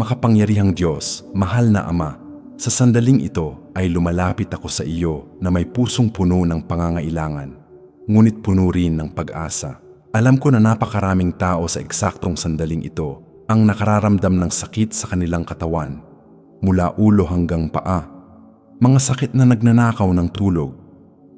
Makapangyarihang Diyos, mahal na Ama, sa sandaling ito ay lumalapit ako sa iyo na may pusong puno ng pangangailangan, ngunit puno rin ng pag-asa. Alam ko na napakaraming tao sa eksaktong sandaling ito ang nakararamdam ng sakit sa kanilang katawan, mula ulo hanggang paa. Mga sakit na nagnanakaw ng tulog,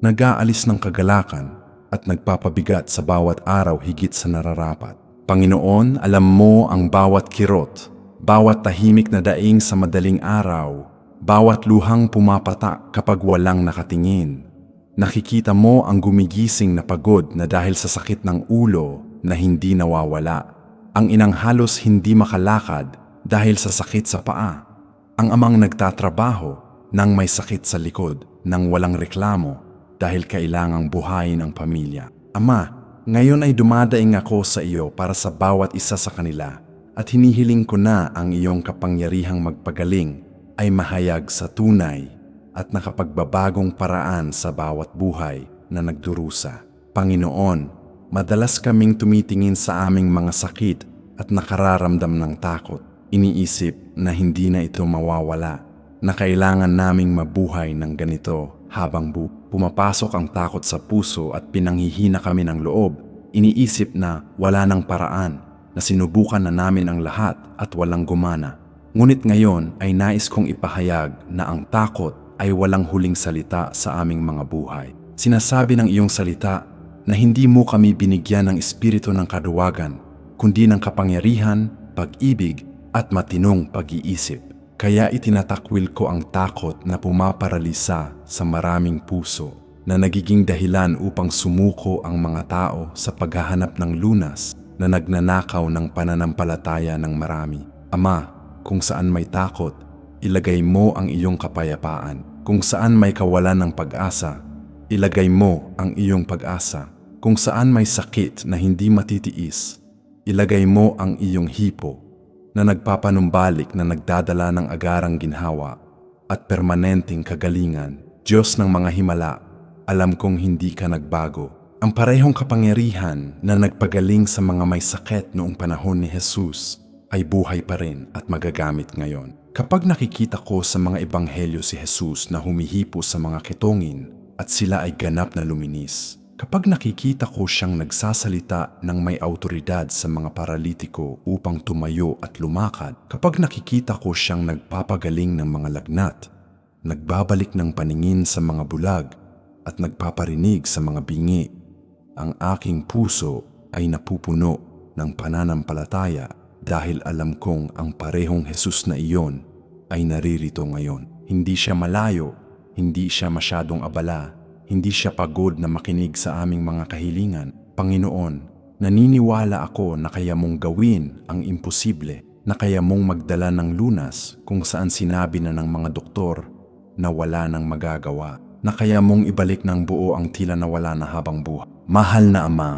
nag-aalis ng kagalakan at nagpapabigat sa bawat araw higit sa nararapat. Panginoon, alam mo ang bawat kirot, bawat tahimik na daing sa madaling araw, bawat luhang pumapatak kapag walang nakatingin. Nakikita mo ang gumigising na pagod na dahil sa sakit ng ulo na hindi nawawala. Ang inang halos hindi makalakad dahil sa sakit sa paa. Ang amang nagtatrabaho nang may sakit sa likod nang walang reklamo dahil kailangang buhayin ang pamilya. Ama, ngayon ay dumadaing ako sa iyo para sa bawat isa sa kanila at hinihiling ko na ang iyong kapangyarihang magpagaling ay mahayag sa tunay at nakapagbabagong paraan sa bawat buhay na nagdurusa. Panginoon, madalas kaming tumitingin sa aming mga sakit at nakararamdam ng takot. Iniisip na hindi na ito mawawala, na kailangan naming mabuhay ng ganito habang bu pumapasok ang takot sa puso at pinanghihina kami ng loob. Iniisip na wala ng paraan, na sinubukan na namin ang lahat at walang gumana. Ngunit ngayon ay nais kong ipahayag na ang takot ay walang huling salita sa aming mga buhay. Sinasabi ng iyong salita na hindi mo kami binigyan ng espiritu ng kaduwagan, kundi ng kapangyarihan, pag-ibig at matinong pag-iisip. Kaya itinatakwil ko ang takot na pumaparalisa sa maraming puso na nagiging dahilan upang sumuko ang mga tao sa paghahanap ng lunas na nagnanakaw ng pananampalataya ng marami. Ama, kung saan may takot, ilagay mo ang iyong kapayapaan. Kung saan may kawalan ng pag-asa, ilagay mo ang iyong pag-asa. Kung saan may sakit na hindi matitiis, ilagay mo ang iyong hipo na nagpapanumbalik na nagdadala ng agarang ginhawa at permanenteng kagalingan. Diyos ng mga himala, alam kong hindi ka nagbago. Ang parehong kapangyarihan na nagpagaling sa mga may sakit noong panahon ni Jesus ay buhay pa rin at magagamit ngayon. Kapag nakikita ko sa mga ebanghelyo si Jesus na humihipo sa mga ketongin at sila ay ganap na luminis, kapag nakikita ko siyang nagsasalita ng may autoridad sa mga paralitiko upang tumayo at lumakad, kapag nakikita ko siyang nagpapagaling ng mga lagnat, nagbabalik ng paningin sa mga bulag at nagpaparinig sa mga bingi, ang aking puso ay napupuno ng pananampalataya dahil alam kong ang parehong Jesus na iyon ay naririto ngayon. Hindi siya malayo, hindi siya masyadong abala, hindi siya pagod na makinig sa aming mga kahilingan. Panginoon, naniniwala ako na kaya mong gawin ang imposible, na kaya mong magdala ng lunas kung saan sinabi na ng mga doktor na wala nang magagawa, na kaya mong ibalik ng buo ang tila na wala na habang buhay. Mahal na Ama,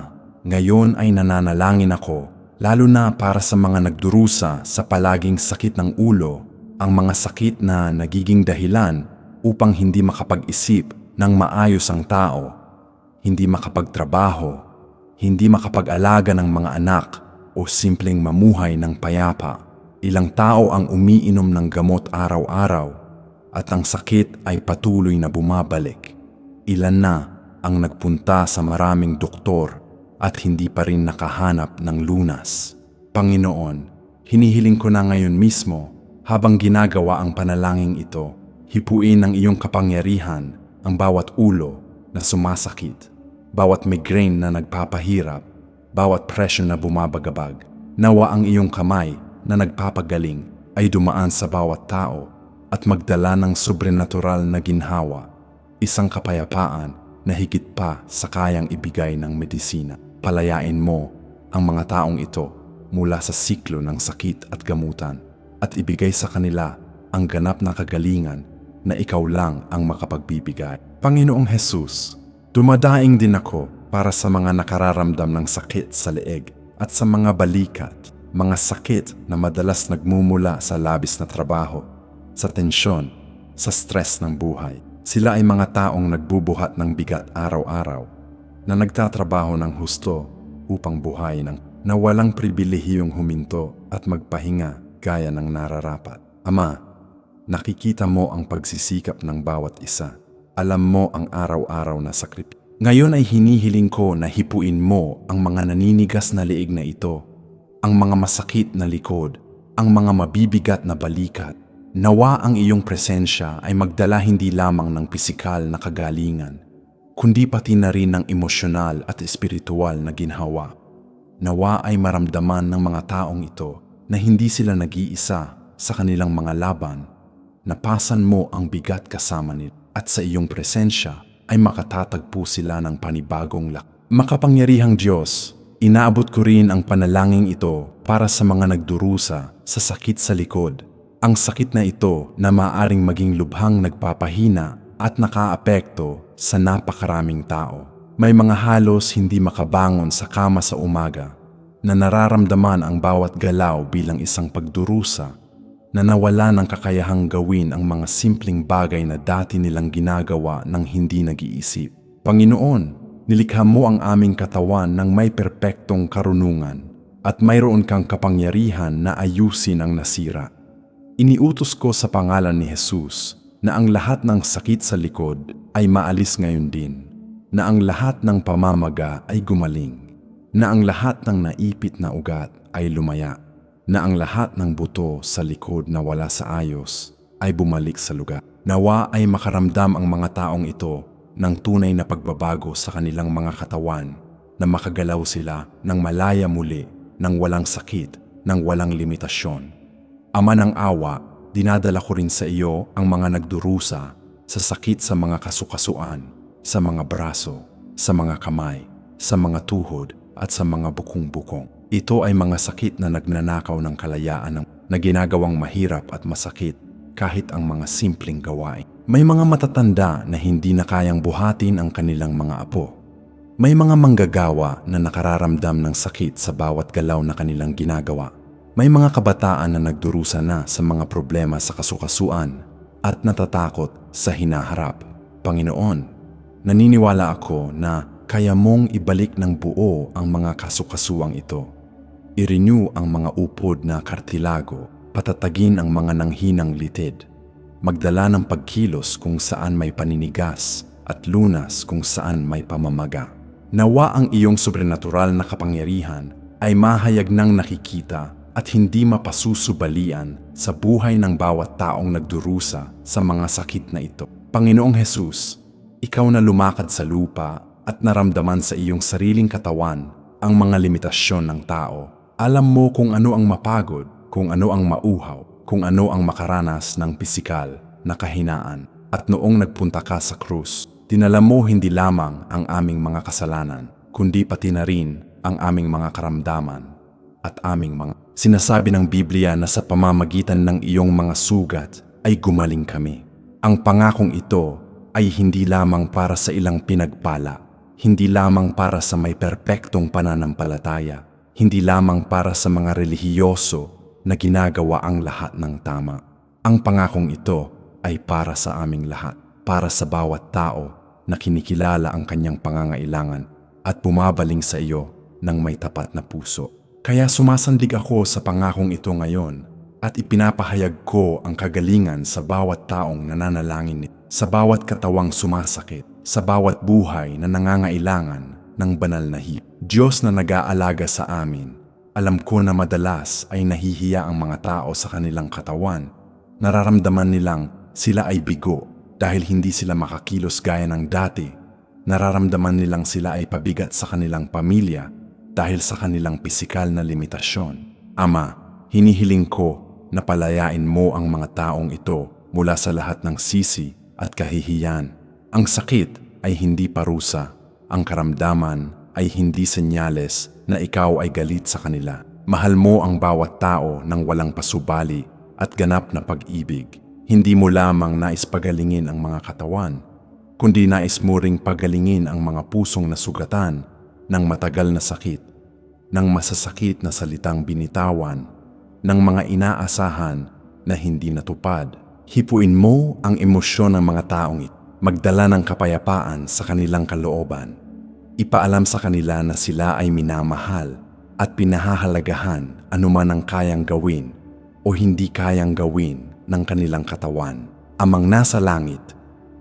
ngayon ay nananalangin ako, lalo na para sa mga nagdurusa sa palaging sakit ng ulo, ang mga sakit na nagiging dahilan upang hindi makapag-isip ng maayos ang tao, hindi makapagtrabaho, hindi makapag-alaga ng mga anak o simpleng mamuhay ng payapa. Ilang tao ang umiinom ng gamot araw-araw at ang sakit ay patuloy na bumabalik. Ilan na ang nagpunta sa maraming doktor at hindi pa rin nakahanap ng lunas. Panginoon, hinihiling ko na ngayon mismo habang ginagawa ang panalangin ito, hipuin ng iyong kapangyarihan ang bawat ulo na sumasakit, bawat migraine na nagpapahirap, bawat pressure na bumabagabag. Nawa ang iyong kamay na nagpapagaling ay dumaan sa bawat tao at magdala ng sobrenatural na ginhawa, isang kapayapaan na higit pa sa kayang ibigay ng medisina. Palayain mo ang mga taong ito mula sa siklo ng sakit at gamutan at ibigay sa kanila ang ganap na kagalingan na ikaw lang ang makapagbibigay. Panginoong Jesus, dumadaing din ako para sa mga nakararamdam ng sakit sa leeg at sa mga balikat, mga sakit na madalas nagmumula sa labis na trabaho, sa tensyon, sa stress ng buhay. Sila ay mga taong nagbubuhat ng bigat araw-araw na nagtatrabaho ng husto upang buhay ng na walang pribilehiyong huminto at magpahinga gaya ng nararapat. Ama, nakikita mo ang pagsisikap ng bawat isa. Alam mo ang araw-araw na sakripisyo. Ngayon ay hinihiling ko na hipuin mo ang mga naninigas na liig na ito, ang mga masakit na likod, ang mga mabibigat na balikat. Nawa ang iyong presensya ay magdala hindi lamang ng pisikal na kagalingan, kundi pati na rin ng emosyonal at espiritual na ginhawa. Nawa ay maramdaman ng mga taong ito na hindi sila nag-iisa sa kanilang mga laban, napasan mo ang bigat kasama nila at sa iyong presensya ay makatatagpo sila ng panibagong lak. Makapangyarihang Diyos, inaabot ko rin ang panalangin ito para sa mga nagdurusa sa sakit sa likod. Ang sakit na ito na maaring maging lubhang nagpapahina at nakaapekto sa napakaraming tao. May mga halos hindi makabangon sa kama sa umaga na nararamdaman ang bawat galaw bilang isang pagdurusa na nawala ng kakayahang gawin ang mga simpleng bagay na dati nilang ginagawa ng hindi nag-iisip. Panginoon, nilikha mo ang aming katawan ng may perpektong karunungan at mayroon kang kapangyarihan na ayusin ang nasira. Iniutos ko sa pangalan ni Jesus na ang lahat ng sakit sa likod ay maalis ngayon din, na ang lahat ng pamamaga ay gumaling, na ang lahat ng naipit na ugat ay lumaya, na ang lahat ng buto sa likod na wala sa ayos ay bumalik sa lugar. Nawa ay makaramdam ang mga taong ito ng tunay na pagbabago sa kanilang mga katawan na makagalaw sila ng malaya muli, ng walang sakit, ng walang limitasyon. Ama ng awa, dinadala ko rin sa iyo ang mga nagdurusa sa sakit sa mga kasukasuan, sa mga braso, sa mga kamay, sa mga tuhod at sa mga bukong-bukong. Ito ay mga sakit na nagnanakaw ng kalayaan ng, na ginagawang mahirap at masakit kahit ang mga simpleng gawain. May mga matatanda na hindi na kayang buhatin ang kanilang mga apo. May mga manggagawa na nakararamdam ng sakit sa bawat galaw na kanilang ginagawa. May mga kabataan na nagdurusa na sa mga problema sa kasukasuan at natatakot sa hinaharap. Panginoon, naniniwala ako na kaya mong ibalik ng buo ang mga kasukasuang ito. I-renew ang mga upod na kartilago, patatagin ang mga nanghinang litid, magdala ng pagkilos kung saan may paninigas at lunas kung saan may pamamaga. Nawa ang iyong sobrenatural na kapangyarihan ay mahayag ng nakikita at hindi mapasusubalian sa buhay ng bawat taong nagdurusa sa mga sakit na ito. Panginoong Hesus, ikaw na lumakad sa lupa at naramdaman sa iyong sariling katawan ang mga limitasyon ng tao. Alam mo kung ano ang mapagod, kung ano ang mauhaw, kung ano ang makaranas ng pisikal na kahinaan. At noong nagpunta ka sa krus, dinala mo hindi lamang ang aming mga kasalanan, kundi pati na rin ang aming mga karamdaman at aming mga Sinasabi ng Biblia na sa pamamagitan ng iyong mga sugat ay gumaling kami. Ang pangakong ito ay hindi lamang para sa ilang pinagpala, hindi lamang para sa may perpektong pananampalataya, hindi lamang para sa mga relihiyoso na ginagawa ang lahat ng tama. Ang pangakong ito ay para sa aming lahat, para sa bawat tao na kinikilala ang kanyang pangangailangan at bumabaling sa iyo ng may tapat na puso. Kaya sumasandig ako sa pangakong ito ngayon at ipinapahayag ko ang kagalingan sa bawat taong nananalangin nito, sa bawat katawang sumasakit, sa bawat buhay na nangangailangan ng banal na hip. Diyos na nag-aalaga sa amin, alam ko na madalas ay nahihiya ang mga tao sa kanilang katawan. Nararamdaman nilang sila ay bigo dahil hindi sila makakilos gaya ng dati. Nararamdaman nilang sila ay pabigat sa kanilang pamilya dahil sa kanilang pisikal na limitasyon. Ama, hinihiling ko na palayain mo ang mga taong ito mula sa lahat ng sisi at kahihiyan. Ang sakit ay hindi parusa. Ang karamdaman ay hindi senyales na ikaw ay galit sa kanila. Mahal mo ang bawat tao ng walang pasubali at ganap na pag-ibig. Hindi mo lamang nais pagalingin ang mga katawan, kundi nais mo ring pagalingin ang mga pusong nasugatan ng matagal na sakit, ng masasakit na salitang binitawan, ng mga inaasahan na hindi natupad. Hipuin mo ang emosyon ng mga taong ito, magdala ng kapayapaan sa kanilang kalooban. Ipaalam sa kanila na sila ay minamahal at pinahahalagahan anuman ang kayang gawin o hindi kayang gawin ng kanilang katawan. Amang nasa langit,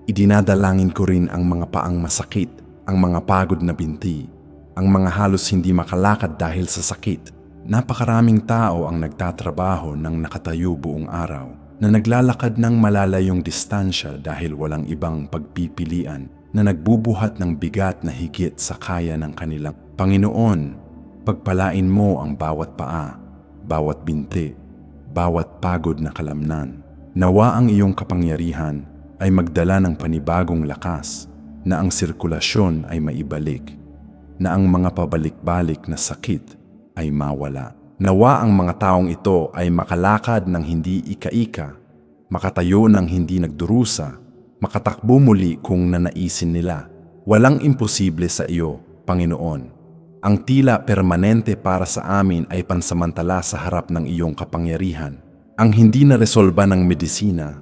idinadalangin ko rin ang mga paang masakit, ang mga pagod na binti, ang mga halos hindi makalakad dahil sa sakit. Napakaraming tao ang nagtatrabaho ng nakatayo buong araw na naglalakad ng malalayong distansya dahil walang ibang pagpipilian na nagbubuhat ng bigat na higit sa kaya ng kanilang Panginoon. Pagpalain mo ang bawat paa, bawat binti, bawat pagod na kalamnan. Nawa ang iyong kapangyarihan ay magdala ng panibagong lakas na ang sirkulasyon ay maibalik, na ang mga pabalik-balik na sakit ay mawala. Nawa ang mga taong ito ay makalakad ng hindi ika-ika, makatayo ng hindi nagdurusa, makatakbo muli kung nanaisin nila. Walang imposible sa iyo, Panginoon. Ang tila permanente para sa amin ay pansamantala sa harap ng iyong kapangyarihan. Ang hindi na resolba ng medisina,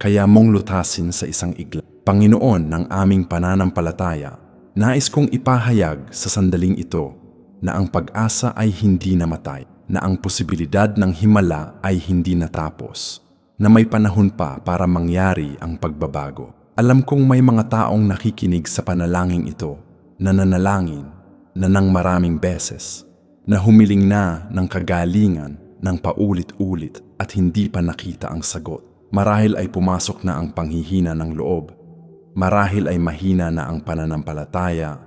kaya mong lutasin sa isang igla. Panginoon ng aming pananampalataya, nais kong ipahayag sa sandaling ito na ang pag-asa ay hindi namatay, na ang posibilidad ng himala ay hindi natapos, na may panahon pa para mangyari ang pagbabago. Alam kong may mga taong nakikinig sa panalangin ito, na nanalangin na ng maraming beses, na humiling na ng kagalingan ng paulit-ulit at hindi pa nakita ang sagot. Marahil ay pumasok na ang panghihina ng loob. Marahil ay mahina na ang pananampalataya.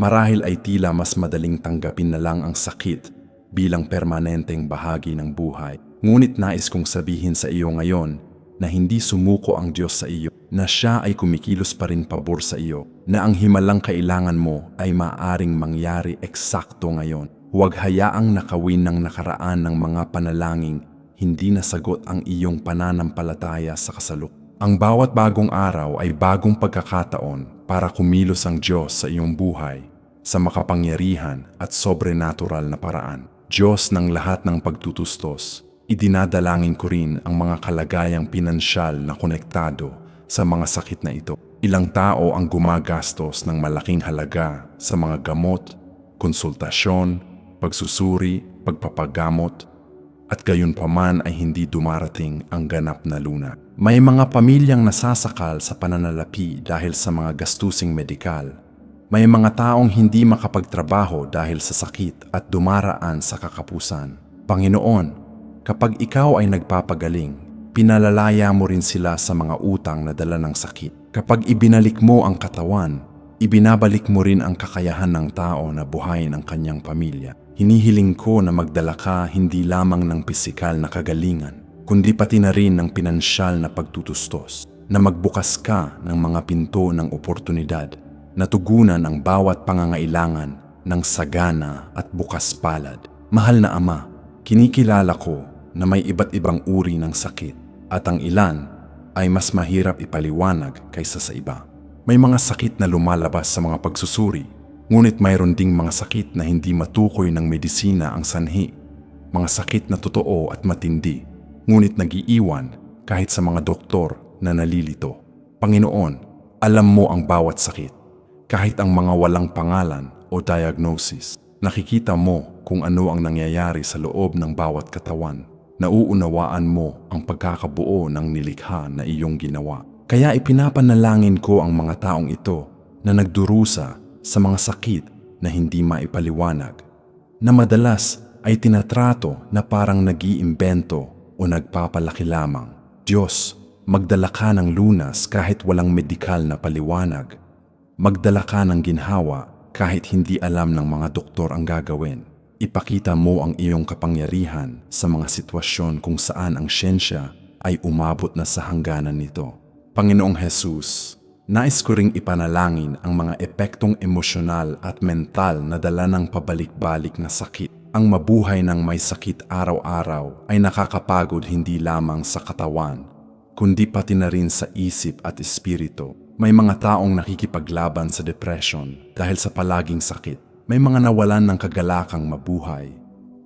Marahil ay tila mas madaling tanggapin na lang ang sakit bilang permanenteng bahagi ng buhay. Ngunit nais kong sabihin sa iyo ngayon na hindi sumuko ang Diyos sa iyo, na siya ay kumikilos pa rin pabor sa iyo, na ang himalang kailangan mo ay maaring mangyari eksakto ngayon. Huwag hayaang nakawin ng nakaraan ng mga panalangin, hindi nasagot ang iyong pananampalataya sa kasaluk. Ang bawat bagong araw ay bagong pagkakataon para kumilos ang Diyos sa iyong buhay sa makapangyarihan at sobrenatural na paraan. Diyos ng lahat ng pagtutustos, idinadalangin ko rin ang mga kalagayang pinansyal na konektado sa mga sakit na ito. Ilang tao ang gumagastos ng malaking halaga sa mga gamot, konsultasyon, pagsusuri, pagpapagamot, at gayon paman ay hindi dumarating ang ganap na luna. May mga pamilyang nasasakal sa pananalapi dahil sa mga gastusing medikal. May mga taong hindi makapagtrabaho dahil sa sakit at dumaraan sa kakapusan. Panginoon, kapag ikaw ay nagpapagaling, pinalalaya mo rin sila sa mga utang na dala ng sakit. Kapag ibinalik mo ang katawan, ibinabalik mo rin ang kakayahan ng tao na buhayin ang kanyang pamilya. Hinihiling ko na magdala ka hindi lamang ng pisikal na kagalingan, kundi pati na rin ng pinansyal na pagtutustos, na magbukas ka ng mga pinto ng oportunidad, na tugunan ang bawat pangangailangan ng sagana at bukas palad. Mahal na Ama, kinikilala ko na may iba't ibang uri ng sakit at ang ilan ay mas mahirap ipaliwanag kaysa sa iba. May mga sakit na lumalabas sa mga pagsusuri Ngunit mayroon ding mga sakit na hindi matukoy ng medisina ang sanhi. Mga sakit na totoo at matindi, ngunit nagiiwan kahit sa mga doktor na nalilito. Panginoon, alam mo ang bawat sakit. Kahit ang mga walang pangalan o diagnosis, nakikita mo kung ano ang nangyayari sa loob ng bawat katawan. Nauunawaan mo ang pagkakabuo ng nilikha na iyong ginawa. Kaya ipinapanalangin ko ang mga taong ito na nagdurusa sa mga sakit na hindi maipaliwanag, na madalas ay tinatrato na parang nag-iimbento o nagpapalaki lamang. Diyos, magdala ka ng lunas kahit walang medikal na paliwanag. Magdala ka ng ginhawa kahit hindi alam ng mga doktor ang gagawin. Ipakita mo ang iyong kapangyarihan sa mga sitwasyon kung saan ang siyensya ay umabot na sa hangganan nito. Panginoong Jesus, Nais ko ring ipanalangin ang mga epektong emosyonal at mental na dala ng pabalik-balik na sakit. Ang mabuhay ng may sakit araw-araw ay nakakapagod hindi lamang sa katawan, kundi pati na rin sa isip at espiritu. May mga taong nakikipaglaban sa depression dahil sa palaging sakit. May mga nawalan ng kagalakang mabuhay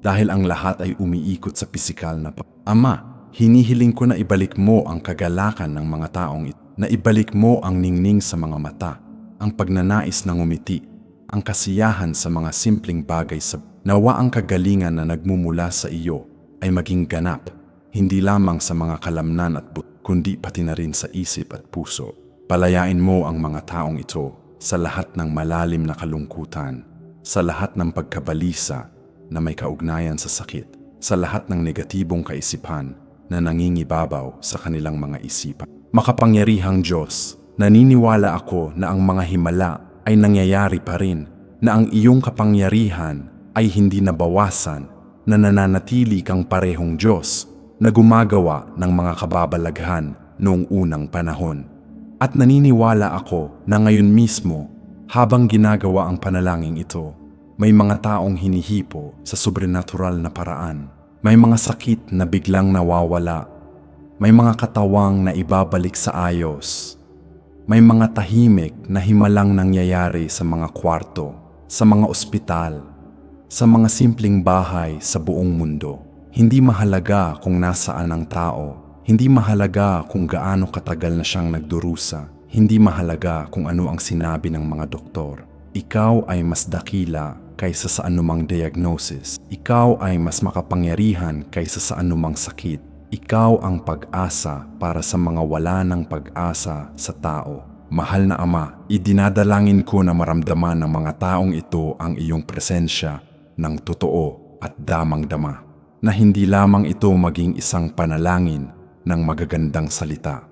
dahil ang lahat ay umiikot sa pisikal na pa. Ama, hinihiling ko na ibalik mo ang kagalakan ng mga taong ito na ibalik mo ang ningning sa mga mata, ang pagnanais ng umiti, ang kasiyahan sa mga simpleng bagay sa nawa ang kagalingan na nagmumula sa iyo ay maging ganap hindi lamang sa mga kalamnan at but, kundi pati na rin sa isip at puso. Palayain mo ang mga taong ito sa lahat ng malalim na kalungkutan, sa lahat ng pagkabalisa na may kaugnayan sa sakit, sa lahat ng negatibong kaisipan na nangingibabaw sa kanilang mga isipan. Makapangyarihang Diyos, naniniwala ako na ang mga himala ay nangyayari pa rin, na ang iyong kapangyarihan ay hindi nabawasan, na nananatili kang parehong Diyos na gumagawa ng mga kababalaghan noong unang panahon. At naniniwala ako na ngayon mismo, habang ginagawa ang panalangin ito, may mga taong hinihipo sa sobrenatural na paraan. May mga sakit na biglang nawawala. May mga katawang na ibabalik sa ayos. May mga tahimik na himalang nangyayari sa mga kwarto, sa mga ospital, sa mga simpleng bahay sa buong mundo. Hindi mahalaga kung nasaan ang tao. Hindi mahalaga kung gaano katagal na siyang nagdurusa. Hindi mahalaga kung ano ang sinabi ng mga doktor. Ikaw ay mas dakila kaysa sa anumang diagnosis. Ikaw ay mas makapangyarihan kaysa sa anumang sakit. Ikaw ang pag-asa para sa mga wala ng pag-asa sa tao. Mahal na Ama, idinadalangin ko na maramdaman ng mga taong ito ang iyong presensya ng totoo at damang-dama. Na hindi lamang ito maging isang panalangin ng magagandang salita,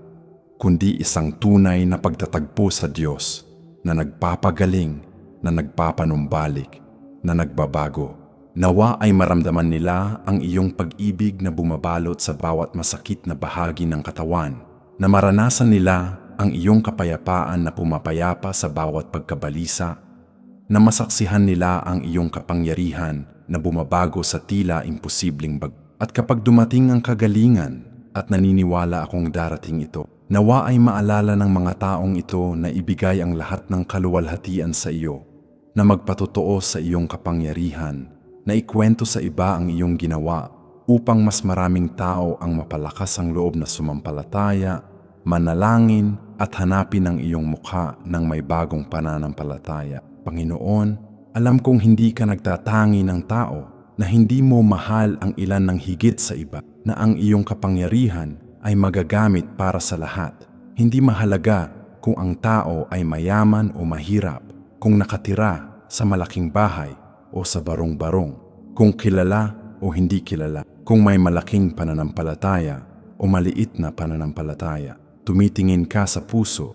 kundi isang tunay na pagtatagpo sa Diyos na nagpapagaling, na nagpapanumbalik, na nagbabago. Nawa ay maramdaman nila ang iyong pag-ibig na bumabalot sa bawat masakit na bahagi ng katawan, na maranasan nila ang iyong kapayapaan na pumapayapa sa bawat pagkabalisa, na masaksihan nila ang iyong kapangyarihan na bumabago sa tila imposibleng bag. At kapag dumating ang kagalingan at naniniwala akong darating ito, nawa ay maalala ng mga taong ito na ibigay ang lahat ng kaluwalhatian sa iyo na magpatotoo sa iyong kapangyarihan, na ikwento sa iba ang iyong ginawa upang mas maraming tao ang mapalakas ang loob na sumampalataya, manalangin at hanapin ang iyong mukha ng may bagong pananampalataya. Panginoon, alam kong hindi ka nagtatangi ng tao, na hindi mo mahal ang ilan ng higit sa iba, na ang iyong kapangyarihan ay magagamit para sa lahat. Hindi mahalaga kung ang tao ay mayaman o mahirap, kung nakatira sa malaking bahay o sa barong-barong, kung kilala o hindi kilala, kung may malaking pananampalataya o maliit na pananampalataya. Tumitingin ka sa puso,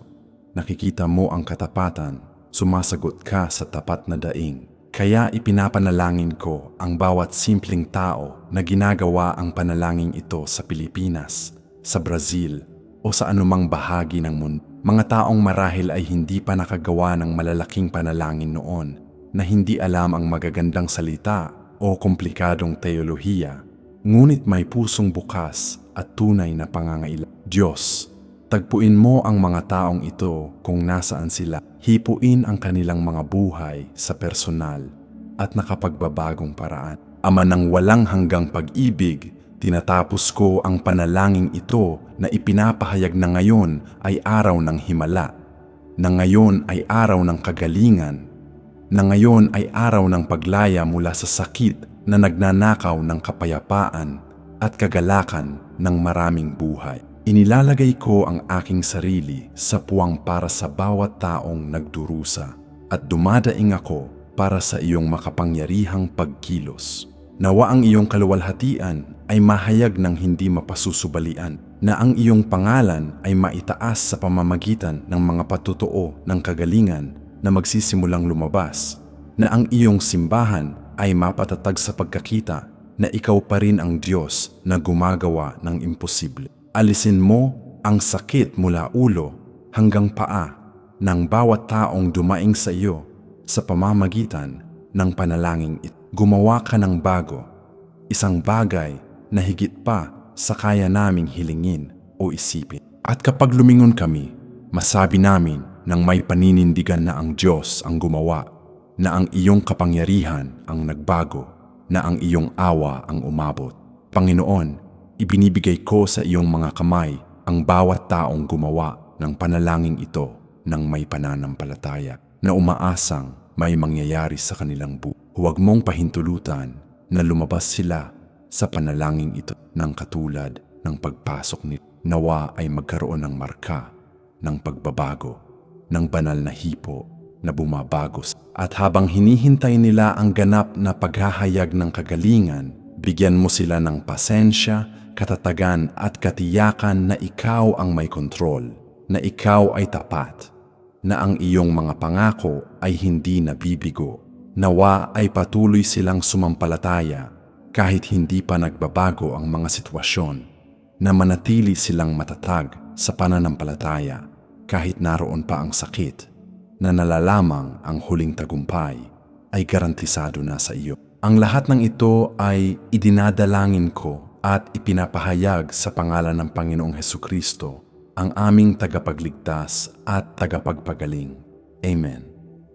nakikita mo ang katapatan, sumasagot ka sa tapat na daing. Kaya ipinapanalangin ko ang bawat simpleng tao na ginagawa ang panalangin ito sa Pilipinas, sa Brazil o sa anumang bahagi ng mundo. Mga taong marahil ay hindi pa nakagawa ng malalaking panalangin noon na hindi alam ang magagandang salita o komplikadong teolohiya, ngunit may pusong bukas at tunay na pangangailangan. Diyos, tagpuin mo ang mga taong ito kung nasaan sila. Hipuin ang kanilang mga buhay sa personal at nakapagbabagong paraan. Ama ng walang hanggang pag-ibig, tinatapos ko ang panalangin ito na ipinapahayag na ngayon ay araw ng himala, na ngayon ay araw ng kagalingan, na ngayon ay araw ng paglaya mula sa sakit na nagnanakaw ng kapayapaan at kagalakan ng maraming buhay. Inilalagay ko ang aking sarili sa puwang para sa bawat taong nagdurusa at dumadaing ako para sa iyong makapangyarihang pagkilos. Nawa ang iyong kaluwalhatian ay mahayag ng hindi mapasusubalian na ang iyong pangalan ay maitaas sa pamamagitan ng mga patutuo ng kagalingan na magsisimulang lumabas, na ang iyong simbahan ay mapatatag sa pagkakita na ikaw pa rin ang Diyos na gumagawa ng imposible. Alisin mo ang sakit mula ulo hanggang paa ng bawat taong dumaing sa iyo sa pamamagitan ng panalangin ito. Gumawa ka ng bago, isang bagay na higit pa sa kaya naming hilingin o isipin. At kapag lumingon kami, masabi namin nang may paninindigan na ang Diyos ang gumawa, na ang iyong kapangyarihan ang nagbago, na ang iyong awa ang umabot. Panginoon, ibinibigay ko sa iyong mga kamay ang bawat taong gumawa ng panalangin ito ng may pananampalataya na umaasang may mangyayari sa kanilang buhay. Huwag mong pahintulutan na lumabas sila sa panalangin ito ng katulad ng pagpasok ni Nawa ay magkaroon ng marka ng pagbabago, ng banal na hipo na bumabago. At habang hinihintay nila ang ganap na paghahayag ng kagalingan, bigyan mo sila ng pasensya, katatagan at katiyakan na ikaw ang may kontrol, na ikaw ay tapat, na ang iyong mga pangako ay hindi nabibigo. Nawa ay patuloy silang sumampalataya kahit hindi pa nagbabago ang mga sitwasyon, na manatili silang matatag sa pananampalataya kahit naroon pa ang sakit, na nalalamang ang huling tagumpay ay garantisado na sa iyo. Ang lahat ng ito ay idinadalangin ko at ipinapahayag sa pangalan ng Panginoong Heso Kristo, ang aming tagapagligtas at tagapagpagaling. Amen.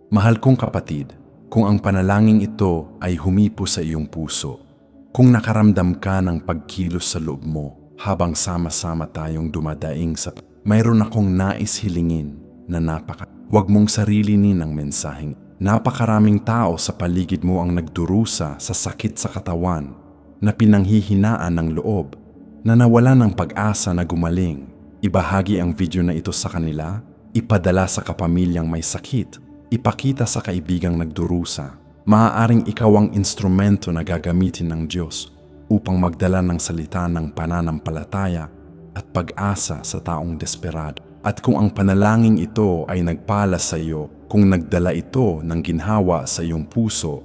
Mahal kong kapatid, kung ang panalangin ito ay humipo sa iyong puso, kung nakaramdam ka ng pagkilos sa loob mo habang sama-sama tayong dumadaing sa mayroon akong nais hilingin na napaka Huwag mong sarilinin ang mensaheng. Napakaraming tao sa paligid mo ang nagdurusa sa sakit sa katawan, na pinanghihinaan ng loob, na nawala ng pag-asa na gumaling. Ibahagi ang video na ito sa kanila, ipadala sa kapamilyang may sakit, ipakita sa kaibigang nagdurusa. Maaaring ikaw ang instrumento na gagamitin ng Diyos upang magdala ng salita ng pananampalataya at pag-asa sa taong desperado. At kung ang panalangin ito ay nagpala sa iyo, kung nagdala ito ng ginhawa sa iyong puso,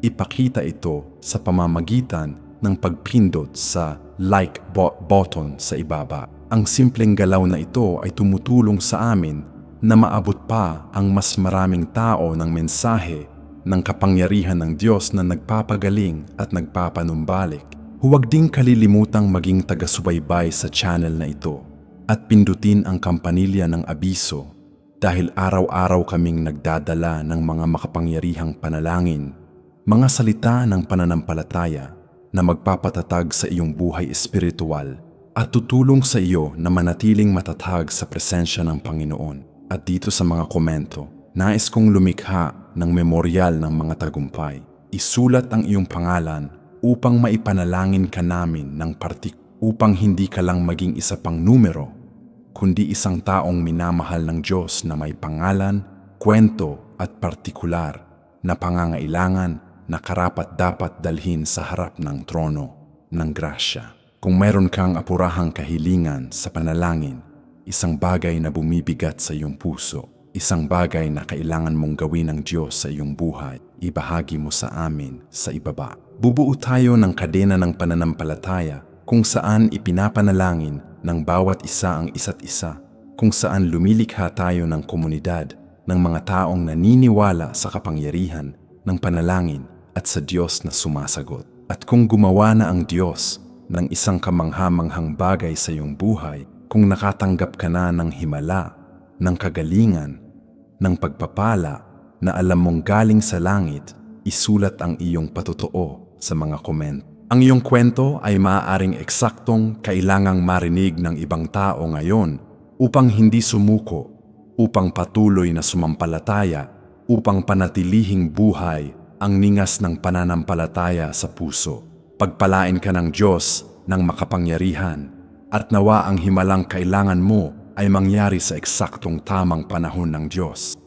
ipakita ito sa pamamagitan ng pagpindot sa like bo- button sa ibaba. Ang simpleng galaw na ito ay tumutulong sa amin na maabot pa ang mas maraming tao ng mensahe ng kapangyarihan ng Diyos na nagpapagaling at nagpapanumbalik. Huwag ding kalilimutang maging taga-subaybay sa channel na ito at pindutin ang kampanilya ng abiso dahil araw-araw kaming nagdadala ng mga makapangyarihang panalangin, mga salita ng pananampalataya na magpapatatag sa iyong buhay espiritual at tutulong sa iyo na manatiling matatag sa presensya ng Panginoon. At dito sa mga komento, nais kong lumikha ng memoryal ng mga tagumpay. Isulat ang iyong pangalan upang maipanalangin ka namin ng partik upang hindi ka lang maging isa pang numero, kundi isang taong minamahal ng Diyos na may pangalan, kwento at partikular na pangangailangan na karapat dapat dalhin sa harap ng trono ng grasya. Kung mayroon kang apurahang kahilingan sa panalangin, isang bagay na bumibigat sa iyong puso, isang bagay na kailangan mong gawin ng Diyos sa iyong buhay, ibahagi mo sa amin sa ibaba. Bubuo tayo ng kadena ng pananampalataya kung saan ipinapanalangin ng bawat isa ang isa't isa, kung saan lumilikha tayo ng komunidad ng mga taong naniniwala sa kapangyarihan ng panalangin at sa Diyos na sumasagot. At kung gumawa na ang Diyos ng isang kamanghamanghang bagay sa iyong buhay, kung nakatanggap ka na ng himala, ng kagalingan, ng pagpapala na alam mong galing sa langit, isulat ang iyong patotoo sa mga komento. Ang iyong kwento ay maaaring eksaktong kailangang marinig ng ibang tao ngayon upang hindi sumuko, upang patuloy na sumampalataya, upang panatilihing buhay ang ningas ng pananampalataya sa puso. Pagpalain ka ng Diyos ng makapangyarihan at nawa ang himalang kailangan mo ay mangyari sa eksaktong tamang panahon ng Diyos.